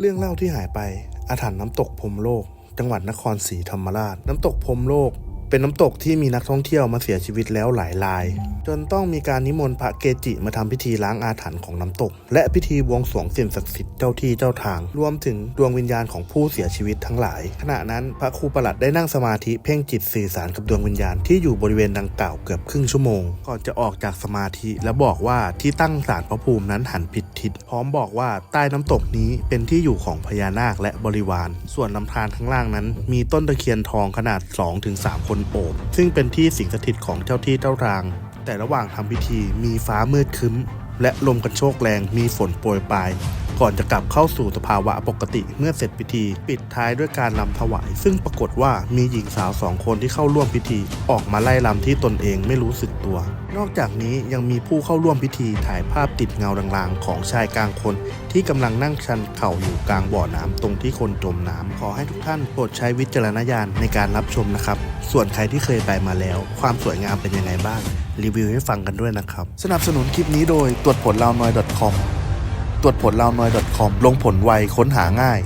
เรื่องเล่าที่หายไปอาถรรพ์น้ำตกพรมโลก จังหวัดนครศรีธรรมราช น้ำตกพรมโลก เป็นน้ำตกที่มีนักท่องเที่ยวมาเสียชีวิตแล้วหลายราย จนต้องมีการนิมนต์พระเกจิมาทำพิธีล้างอาถรรพ์ของน้ำตก และพิธีบวงสรวงสิ่งศักดิ์สิทธิ์เจ้าที่เจ้าทาง รวมถึงดวงวิญญาณของผู้เสียชีวิตทั้งหลาย ขณะนั้นพระครูประหลัดได้นั่งสมาธิเพ่งจิตสื่อสารกับดวงวิญญาณที่อยู่บริเวณดังกล่าวเกือบครึ่งชั่วโมง ก่อนจะออกจากสมาธิและบอกว่าที่ตั้งศาลพระภูมินั้นหันผิดทิศพร้อมบอกว่าใต้น้ำตกนี้เป็นที่อยู่ของพญานาคและบริวาร ส่วนลำธารข้างล่างนั้น มีต้นตะเคียนทองขนาด 2-3 คนโอบซึ่งเป็นที่สิงสถิตของเจ้าที่เจ้าทาง แต่ระหว่างทำพิธีมีฟ้ามืดครึ้ม และลมกันโชกแรงมีฝนโปรยปลาย ก่อนจะกลับเข้าสู่สภาวะปกติเมื่อเสร็จพิธี ปิดท้ายด้วยการลำถวาย ซึ่งปรากฏว่ามีหญิงสาวสองคนที่เข้าร่วมพิธี ออกมาไล่ลำที่ตนเองไม่รู้สึกตัว นอกจากนี้ยังมีผู้เข้าร่วมพิธีถ่ายภาพติดเงาลางๆ ของชายกลางคน ที่กำลังนั่งชันเข่าอยู่กลางบ่อน้ำตรงที่คนจมน้ำขอให้ทุกท่านโปรดใช้วิจารณญาณในการรับชมนะครับ ส่วนใครที่เคยไปมาแล้ว ความสวยงามเป็นยังไงบ้าง รีวิวให้ฟังกันด้วยนะครับ สนับสนุนคลิปนี้โดยตรวจผลลาวนอย .com ตรวจผลลาวนอย .com ลงผลไว ค้นหาง่าย